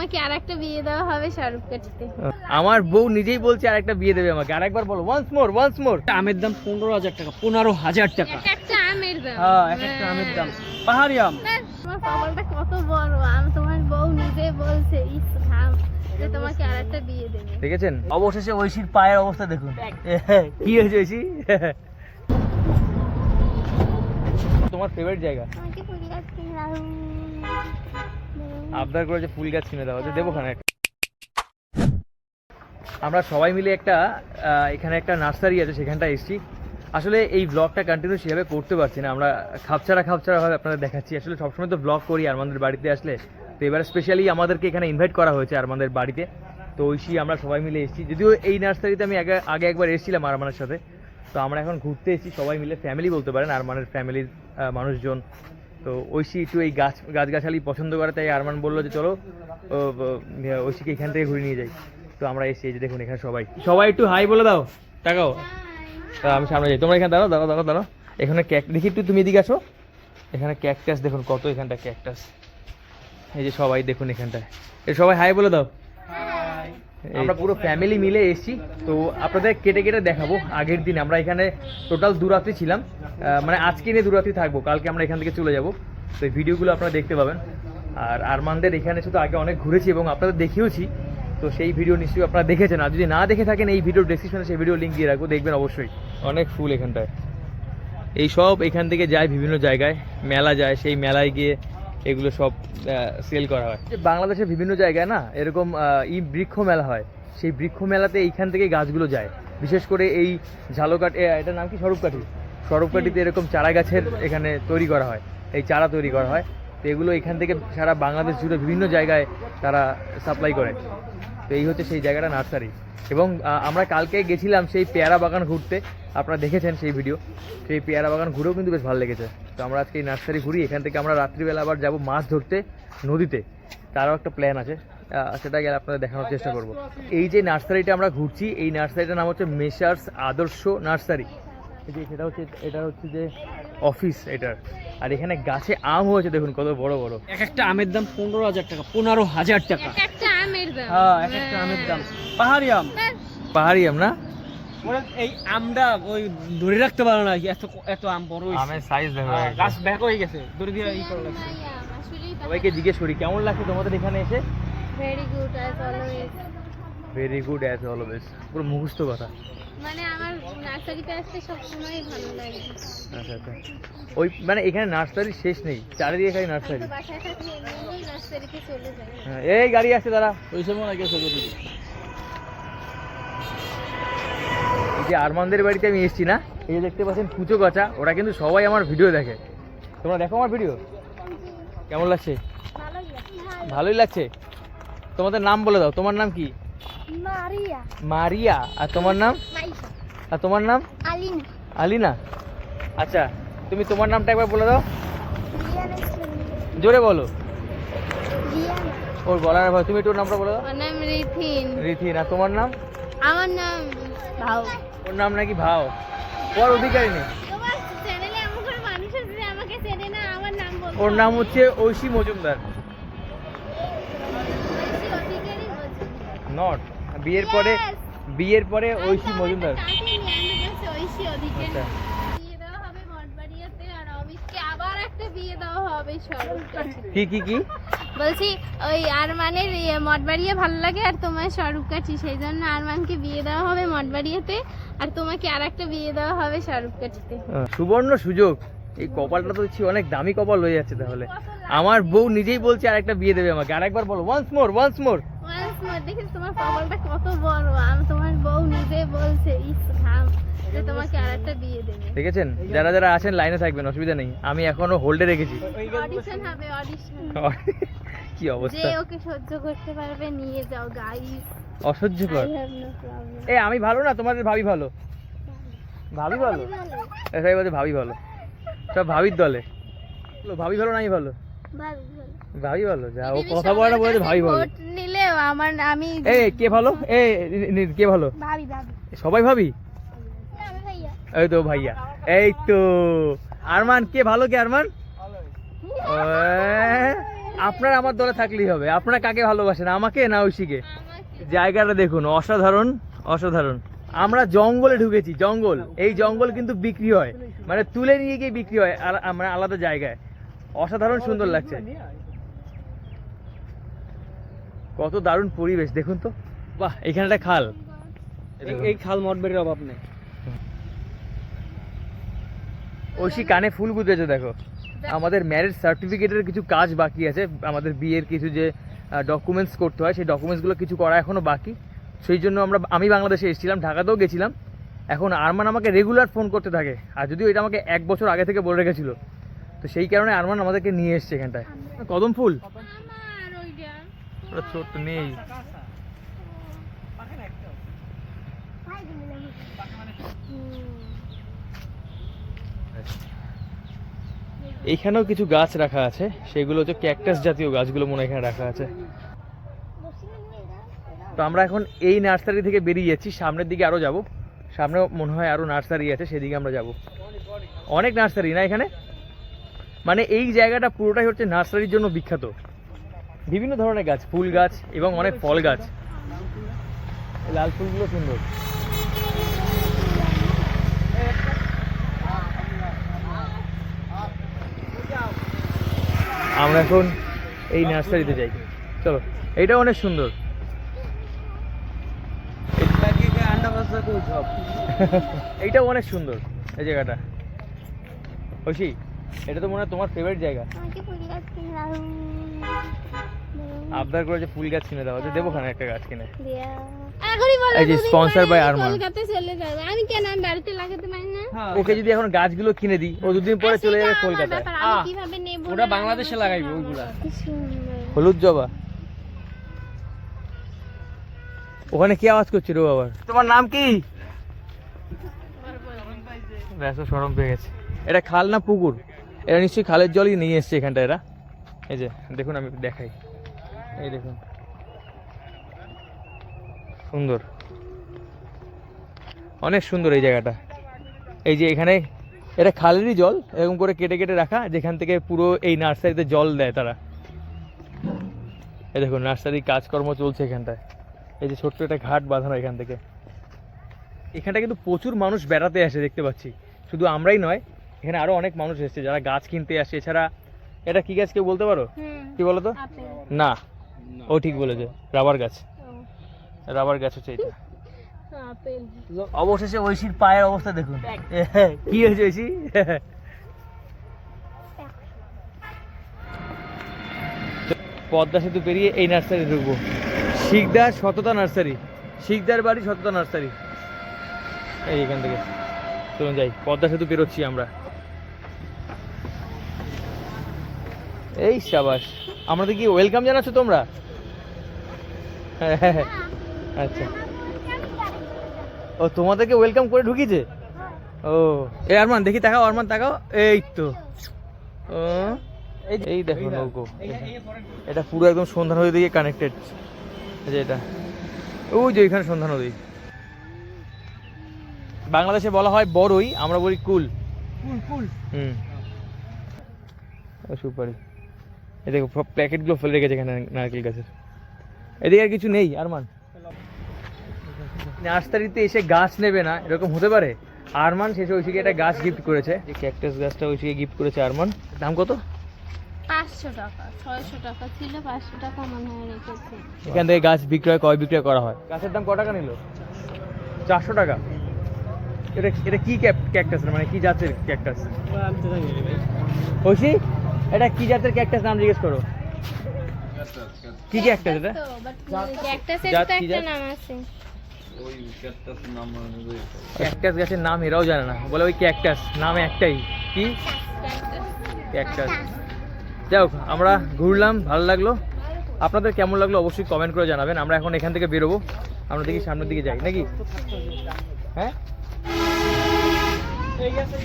তোমাকে আর একটা বিয়ে দেওয়া হবে শাহরুখ কাঠিতে আমার বউ নিজেই বলছে আর একটা বিয়ে দেবে আমাকে। আরেকবার বলো ওয়ান্স মোর ওয়ান্স মোর আমের দাম পনেরো হাজার টাকা পনেরো হাজার টাকা। একটা আমের দাম। হ্যাঁ এক একটা আমের দাম। পাহাড়ি আম। তোমার কপালটা কত বড়। আমি তোমার বউ নিজে বলছে ইস থাম তোমাকে আর একটা বিয়ে দেবে। দেখেছেন? অবশেষে ঐশীর পায়ের অবস্থা দেখুন। কি হয়েছে ঐশী? তোমার ফেভারিট জায়গা আমাকে ফুল গাছ কিনে দাও আবদার করেছে ফুল গাছ কিনে দেওয়া দেবো খানে আমরা সবাই মিলে একটা এখানে একটা নার্সারি আছে সেখানটা এসেছি। আসলে এই ব্লগটা কন্টিনিউ সেভাবে করতে পারছি না। আমরা খাপছাড়া খাপছাড়া ভাবে আপনাদের দেখাচ্ছি। আসলে সবসময় তো ব্লগ করি আমাদের বাড়িতে আসলে। তো এবার স্পেশালি আমাদেরকে এখানে ইনভাইট করা হয়েছে আমাদের বাড়িতে। তো ঐশী, আমরা সবাই মিলে এসেছি। যদিও এই নার্সারিতে আমি আগে আগে একবার এসেছিলাম আরমানের সাথে। তো আমরা এখন ঘুরতে এসেছি, সবাই মিলে ফ্যামিলি বলতে পারেন, আরমানের ফ্যামিলির মানুষজন। তো ঐশী একটু এই গাছ গাছগাছালি পছন্দ করে তাই আরমান বলল যে চলো ও, ও, ঐশীকে এখান থেকে ঘুরে নিয়ে যাই। তো আমরা এসে যে দেখুন এখানে সবাই। সবাই একটু হাই বলে দাও টাকাও তা আমি সামনে যাই। তোমরা এখানে দাঁড়াও দাঁড়াও দাঁড়াও দাঁড়াও। এখানে ক্যাক দেখি একটু তুমি এদিকে আসো এখানে ক্যাকটাস দেখুন কত এখানটা ক্যাকটাস। এই যে সবাই দেখুন এখানটায়। এ সবাই হাই বলে দাও। আমরা পুরো ফ্যামিলি মিলে এসেছি তো আপনাদের কেটে কেটে দেখাবো আগের দিন। আমরা এখানে টোটাল দুরাত্রি ছিলাম। মানে আজকে নিয়ে দুরাত্রি থাকব কালকে আমরা এখান থেকে চলে যাব। তো এই ভিডিওগুলো আপনারা দেখতে পাবেন। আর আরমানদের এখানে শুধু আগে অনেক ঘুরেছি এবং আপনাদের দেখিয়েওছি। তো সেই ভিডিও নিশ্চয়ই আপনারা দেখেছেন। আর যদি না দেখে থাকেন এই ভিডিও ডেসক্রিপশনে সেই ভিডিও লিঙ্ক দিয়ে রাখব দেখবেন অবশ্যই। অনেক ফুল এখানটায়। এই সব এখান থেকে যায় বিভিন্ন জায়গায়। মেলা যায় সেই মেলায় গিয়ে এগুলো সব সেল করা হয়। বাংলাদেশে বাংলাদেশের বিভিন্ন জায়গায় না, এরকম ই বৃক্ষ মেলা হয়। সেই বৃক্ষ মেলাতে এইখান থেকে গাছগুলো যায়। বিশেষ করে এই ঝালকাঠ এটার নাম কি? স্বরূপকাঠি? স্বরূপকাঠিতে এরকম চারা গাছের এখানে তৈরি করা হয়। এই চারা তৈরি করা হয়। তো এগুলো এখান থেকে সারা বাংলাদেশ জুড়ে বিভিন্ন জায়গায় তারা সাপ্লাই করে। তো এই হচ্ছে সেই জায়গাটা নার্সারি। এবং আমরা কালকে গেছিলাম সেই পেয়ারা বাগান ঘুরতে। আপনারা দেখেছেন সেই ভিডিও। সেই পেয়ারা বাগান ঘুরেও কিন্তু বেশ ভালো লেগেছে। তো আমরা আজকে এই নার্সারি ঘুরি। এখান থেকে আমরা রাত্রিবেলা আবার যাব মাছ ধরতে নদীতে। তারও একটা প্ল্যান আছে। আহ, সেটা গেলে আপনাদের দেখানোর চেষ্টা করব। এই যে নার্সারিটা আমরা ঘুরছি এই নার্সারিটার নাম হচ্ছে মেসার্স আদর্শ নার্সারি। যে সেটা হচ্ছে এটা হচ্ছে যে অফিস এটার। আর এখানে গাছে আম হয়েছে দেখুন কত বড় বড়। এক একটা আমের দাম পনেরো হাজার টাকা পনেরো হাজার টাকা। আমের দাম। হ্যাঁ এক একটা আমের দাম। পাহাড়ি আম। পাহাড়ি আম না? ওরা এই আমটা ওই ধরে রাখতে পারো না এত এত আম বড়। আমের সাইজ দেখো হ্যাঁ, গাছ ব্যাক হয়ে গেছে ধরে দিয়ে ই করা লাগছে। সবাইকে জিজ্ঞেস করি কেমন লাগছে তোমাদের এখানে এসে? Very good as always very good as always পুরো মুখস্থ কথা। মানে আমার নার্সারিতে আসতে সবসময় ভালো লাগে। আচ্ছা আচ্ছা। ওই মানে এখানে নার্সারি শেষ নেই চারিদিকে খালি নার্সারি। বাসায় থাকলে হ্যাঁ, এই গাড়ি আছে দাদা ওই সময় এই যে আরমানদের বাড়িতে আমি এসেছি না এই যে দেখতে পাচ্ছেন কুচো গাছা ওরা কিন্তু সবাই আমার ভিডিও দেখে। তোমরা দেখো আমার ভিডিও? কেমন লাগছে? ভালোই লাগছে? তোমাদের নাম বলে দাও তোমার নাম কি? মারিয়া। মারিয়া আর তোমার নাম? আর তোমার নাম? আলিনা। আলিনা। আচ্ছা তুমি তোমার নামটা একবার বলে দাও। জোরে বলো। ওর বলার ভয় তুমি একটু নামটা বলে দাও। আমার নাম রিথিন। রিথিন আর তোমার নাম? আমার নাম ভাও ওর নাম নাকি ভাও ওর অধিকারী নেই। ওর নাম হচ্ছে ঐশী মজুমদার। নট। বিয়ের পরে বিয়ের পরে ঐশী মজুমদার। আচ্ছা। কি কি কি? বলছি ওই আরমানের ইয়ে মঠবাড়িয়া ভালো লাগে আর তোমার স্বরূপ কাঠি সেই জন্য আরমানকে বিয়ে দেওয়া হবে মঠবাড়িয়াতে আর তোমাকে আর একটা বিয়ে দেওয়া হবে স্বরূপ কাঠিতে সুবর্ণ সুযোগ। এই কপালটা তো দেখছি অনেক দামি কপাল হয়ে যাচ্ছে তাহলে। আমার বউ নিজেই বলছে আর একটা বিয়ে দেবে আমাকে। আর একবার বলো once more once more Once more, দেখিস তোমার কপালটা কত বড়? আমি তোমার বউ নিজে বলছে ইস থাম যে তোমাকে আর একটা বিয়ে দেবে। দেখেছেন? যারা যারা আছেন লাইনে থাকবেন অসুবিধা নেই। আমি এখনও হোল্ডে রেখেছি। অডিশন হবে অডিশন কি যে অবস্থা ওকে সহ্য করতে পারবে নিয়ে যাও গাইস অসহ্যকর। এ আমি ভালো না? তোমাদের ভাবি ভালো? ভাবি ভালো? এ, সবাই বলছে ভাবি ভালো। সব ভাবির দলে। ভাবি ভালো নাই ভালো? ভাবি ভালো। যা ও কথা বলে না বলে ভাবি ভালো। নিলেও আমার আমি এ কে ভালো? এ কে ভালো? ভাবি ভাবি। সবাই ভাবি? এই তো ভাইয়া। এই তো। আরমান কে ভালো কে আরমান? আপনার আমার দলে থাকলেই হবে। আপনারা কাকে ভালোবাসেন? আমাকে না ঐশীকে? জায়গাটা দেখুন অসাধারণ অসাধারণ। আমরা জঙ্গলে ঢুকেছি জঙ্গল। এই জঙ্গল কিন্তু বিক্রি হয়। মানে তুলে নিয়ে গিয়ে বিক্রি হয় আলা- মানে আলাদা জায়গায়। অসাধারণ সুন্দর লাগছে। কত দারুণ পরিবেশ দেখুন তো। বাহ এখানে একটা খাল। এই- এই খাল মঠবাড়ির অভাব নেই। ঐশী কানে ফুল গুঁজেছে দেখো। আমাদের ম্যারেজ সার্টিফিকেটের কিছু কাজ বাকি আছে। আমাদের বিয়ের কিছু যে ডকুমেন্টস করতে হয় সেই ডকুমেন্টসগুলো কিছু করা এখনও বাকি। সেই জন্য আমরা আমি বাংলাদেশে এসেছিলাম ঢাকাতেও গেছিলাম। এখন আরমান আমাকে রেগুলার ফোন করতে থাকে। আর যদিও এটা আমাকে এক বছর আগে থেকে বলে রেখেছিল তো সেই কারণে আরমান আমাদেরকে নিয়ে এসছে এখানটায়। কদম ফুল? ছোট্ট নেই। এইখানেও কিছু গাছ রাখা আছে, সেগুলো হচ্ছে ক্যাকটাস জাতীয় গাছগুলো মনে এখানে রাখা আছে। তো আমরা এখন এই নার্সারি থেকে বেরিয়ে যাচ্ছি, সামনের দিকে আরও যাব। সামনে মনে হয় আরও নার্সারি আছে, সেদিকে আমরা যাব। অনেক নার্সারি না এখানে? মানে এই জায়গাটা পুরোটাই হচ্ছে নার্সারির জন্য বিখ্যাত। বিভিন্ন ধরনের গাছ, ফুল গাছ এবং অনেক ফল গাছ। লাল ফুলগুলো সুন্দর। আমরা এখন এই নার্সারিতে যাই। চলো, এইটা অনেক সুন্দর। এইটা অনেক সুন্দর, এই জায়গাটা। ঐশী, এটা তো মনে হয় তোমার ফেভারিট জায়গা। দাও আবদার করে যে ফুল গাছ কিনে দেওয়া হচ্ছে দেবো খানে একটা গাছ কিনে। এই যে by আমি আরমান। চলে যাবে। আমি কেন আমি বাড়িতে লাগাতে পারি না? ওকে যদি এখন গাছগুলো কিনে দিই ও দুদিন পরে চলে যাবে আমার কলকাতায়। আমি কীভাবে নেব ওটা বাংলাদেশে লাগাইবে ওইগুলা। কি সুন্দর। হলুদ জবা। ওখানে কি আওয়াজ করছে রে আবার তোমার নাম কি? ব্যাস সরম পেয়ে গেছে। এটা খাল না পুকুর? এটা নিশ্চয়ই খালের জলই নিয়ে এসছে এখানটা এরা। এই যে দেখুন আমি একটু দেখাই। এই দেখুন। সুন্দর। অনেক সুন্দর এই জায়গাটা। এই যে এখানে এটা খালেরই জল এরকম করে কেটে কেটে রাখা যেখান থেকে পুরো এই নার্সারিতে জল দেয় তারা। এই দেখুন নার্সারি কাজকর্ম চলছে এখানটায়। এই যে ছোট্ট একটা ঘাট বাঁধানো এখান থেকে। এখানটা কিন্তু প্রচুর মানুষ বেড়াতে আসে দেখতে পাচ্ছি। শুধু আমরাই নয় এখানে আরও অনেক মানুষ এসেছে যারা গাছ কিনতে আসে। এছাড়া এটা কি গাছ কেউ বলতে পারো? কি বলো তো না। ও ঠিক বলেছে রাবার গাছ। রাবার গাছ হচ্ছে এটা। অবশেষে ঐশীর পায়ের অবস্থা দেখুন। কি হয়েছে ঐশী? পদ্মা সেতু পেরিয়ে এই নার্সারি ঢুকবো। শিকদার সততা নার্সারি। শিকদার বাড়ি সততা নার্সারি। এই এখান থেকে। চলুন যাই। পদ্মা সেতু পেরোচ্ছি আমরা। এই সাবাস। আমাদের কি ওয়েলকাম জানাচ্ছ তোমরা? হ্যাঁ হ্যাঁ হ্যাঁ। আচ্ছা। ও তোমাদেরকে ওয়েলকাম করে ঢুকিয়েছে? ও। এই আরমান দেখি তাকাও আরমান তাকাও। এই তো। ও। এই দেখো নৌকো। এটা পুরো একদম সন্ধ্যা নদী দিকে কানেক্টেড যে এটা। ওই যে ওইখানে সন্ধ্যা নদী। বাংলাদেশে বলা হয় বড়ই আমরা বলি কুল। কুল কুল। হুম। সুপারি। এই দেখো সব প্যাকেটগুলো ফেলে রেখেছে এখানে নারকেল গাছের। এদিকে আর কিছু নেই আরমান? নার্সারিতে এসে গাছ নেবে না এরকম হতে পারে? আরমান শেষে ঐশীকে একটা গাছ গিফট করেছে। যে ক্যাকটাস গাছটা ঐশীকে গিফট করেছে আরমান। দাম কত? পাঁচশো টাকা ছয়শো টাকা ছিল পাঁচশো টাকা মনে হয় রেখেছে। এখান থেকে গাছ বিক্রয় কয় বিক্রয় করা হয়। গাছের দাম ক টাকা নিল? চারশো টাকা। এটা এটা কি ক্যাকটাস মানে কি জাতের ক্যাকটাস আমি তো জানি রে ভাই। ঐশী? এটা কি জাতের ক্যাকটাস নাম জিজ্ঞেস করো? কি ক্যাকটাস এটা? ক্যাকটাসের তো ক্যাকটাস গাছের নাম এরাও জানে না। বলে ওই ক্যাকটাস নাম একটাই। কি? ক্যাকটাস যাই হোক আমরা ঘুরলাম ভালো লাগল। আপনাদের কেমন লাগল অবশ্যই কমেন্ট করে জানাবেন। আমরা এখন এখান থেকে বেরোবো। আমরা দেখি সামনের দিকে যাই নাকি? হ্যাঁ? ঠিক আছে